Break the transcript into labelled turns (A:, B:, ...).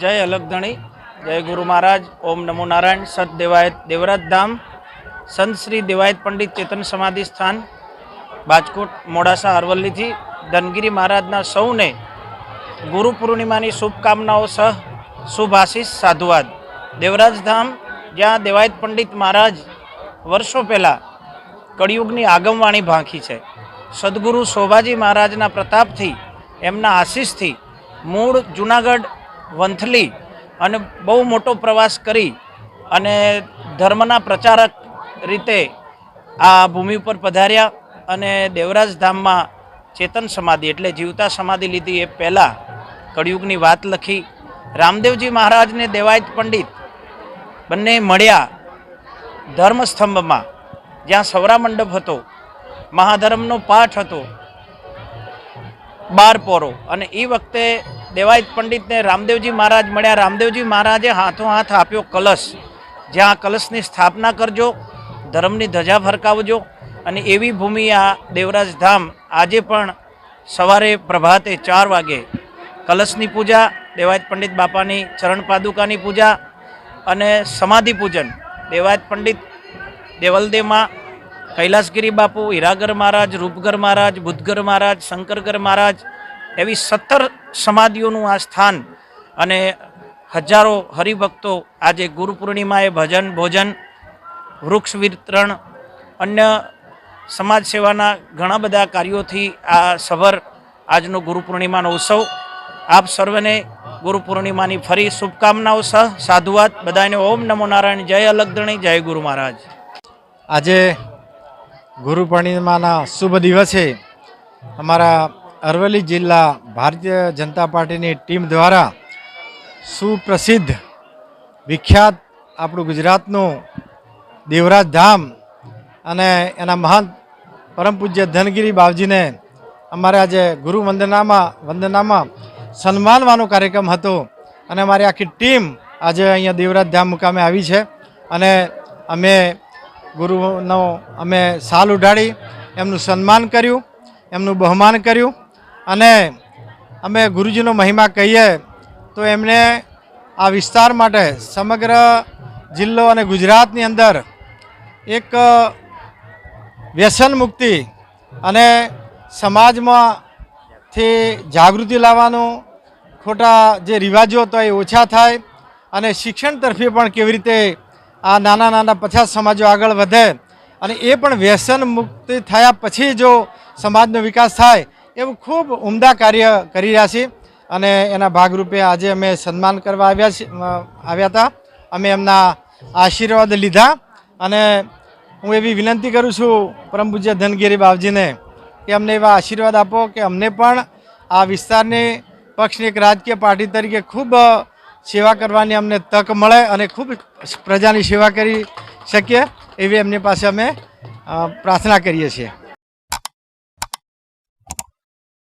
A: જય અલગધણી, જય ગુરુ મહારાજ, ઓમ નમો નારાયણ સત દેવાયત દેવરાજ ધામ, સંત શ્રી દેવાયત પંડિત ચેતન સમાધિ સ્થાન, બાજકોટ, મોડાસા, અરવલ્લીથી ધનગીરી મહારાજના સૌને ગુરુ પૂર્ણિમાની શુભકામનાઓ, સહ, શુભ સાધુવાદ. દેવરાજ ધામ, જ્યાં દેવાયત પંડિત મહારાજ વર્ષો પહેલાં કળિયુગની આગમવાણી ભાંખી છે. સદગુરુ શોભાજી મહારાજના પ્રતાપથી, એમના આશીષથી મૂળ જુનાગઢ વંથલી અને બહુ મોટો પ્રવાસ કરી અને ધર્મના પ્રચારક રીતે આ ભૂમિ ઉપર પધાર્યા અને દેવરાજ ધામમાં ચેતન સમાધિ એટલે જીવતા સમાધિ લીધી એ પહેલાં કળિયુગની વાત લખી. રામદેવજી મહારાજને દેવાયત પંડિત બંને મળ્યા ધર્મસ્તંભમાં, જ્યાં સૌરા મંડપ હતો, મહાધર્મનો પાઠ હતો, બાર પોરો અને એ વખતે દેવાયત પંડિતને રામદેવજી મહારાજ મળ્યા. રામદેવજી મહારાજે હાથો હાથ આપ્યો કલશ. જ્યાં કલશની સ્થાપના કરજો, ધર્મની ધજા ફરકાવજો અને એવી ભૂમિ આ દેવરાજ ધામ આજે પણ સવારે પ્રભાતે ચાર વાગે કલશની પૂજા, દેવાયત પંડિત બાપાની ચરણ પાદુકાની પૂજા અને સમાધિ પૂજન. દેવાયત પંડિત દેવલદેમાં, કૈલાસગીરી બાપુ, હીરાગર મહારાજ, રૂપગર મહારાજ, બુદ્ધગર મહારાજ, શંકરગર મહારાજ એવી સત્તર સમાધિઓનું આ સ્થાન અને હજારો હરિભક્તો આજે ગુરુ પૂર્ણિમાએ ભજન, ભોજન, વૃક્ષ વિતરણ, અન્ય સમાજ સેવાના ઘણા બધા કાર્યોથી આ સભર આજનો ગુરુ પૂર્ણિમાનો ઉત્સવ. આપ સર્વને ગુરુ પૂર્ણિમાની ફરી શુભકામનાઓ સહ સાધુવાદ. બધાને ઓમ નમો નારાયણ. જય અલગદણી. જય ગુરુ મહારાજ.
B: આજે ગુરુ પૂર્ણિમાના શુભ દિવસે અમારા અરવલ્લી જિલ્લા ભારતીય જનતા પાર્ટીની ટીમ દ્વારા સુપ્રસિદ્ધ વિખ્યાત આપણું ગુજરાતનું દેવરાજ ધામ અને એના મહાન પરમ પૂજ્ય ધનગીરી બાવજીને અમારે આજે ગુરુ વંદનામાં વંદનામાં સન્માનવાનો કાર્યક્રમ હતો અને અમારી આખી ટીમ આજે અહીંયા દેવરાજ ધામ મુકામે આવી છે અને અમે ગુરુનો અમે સાલ ઉઢાડી એમનું સન્માન કર્યું, એમનું બહુમાન કર્યું અને અમે ગુરુજીનો મહિમા કહીએ તો એમણે આ વિસ્તાર માટે સમગ્ર જિલ્લો અને ગુજરાતની અંદર એક વ્યસન મુક્તિ અને સમાજમાંથી જાગૃતિ લાવવાનું ખોટા જે રિવાજો હતો એ ઓછા થાય અને શિક્ષણ તરફે પણ કેવી રીતે આ નાના નાના પછાત સમાજો આગળ વધે અને એ પણ વ્યસન મુક્તિ થયા પછી જો સમાજનો વિકાસ થાય એવું ખૂબ ઉમદા કાર્ય કરી રહ્યા છીએ અને એના ભાગરૂપે આજે અમે સન્માન કરવા આવ્યા આવ્યા હતા. અમે એમના આશીર્વાદ લીધા અને હું એવી વિનંતી કરું છું પરમ પૂજ્ય ધનગીરી બાપજીને કે અમને એવા આશીર્વાદ આપો કે અમને પણ આ વિસ્તારની પક્ષની એક રાજકીય પાર્ટી તરીકે ખૂબ સેવા કરવાની અમને તક મળે અને ખૂબ પ્રજાની સેવા કરી શકીએ એવી એમની પાસે અમે પ્રાર્થના કરીએ છીએ.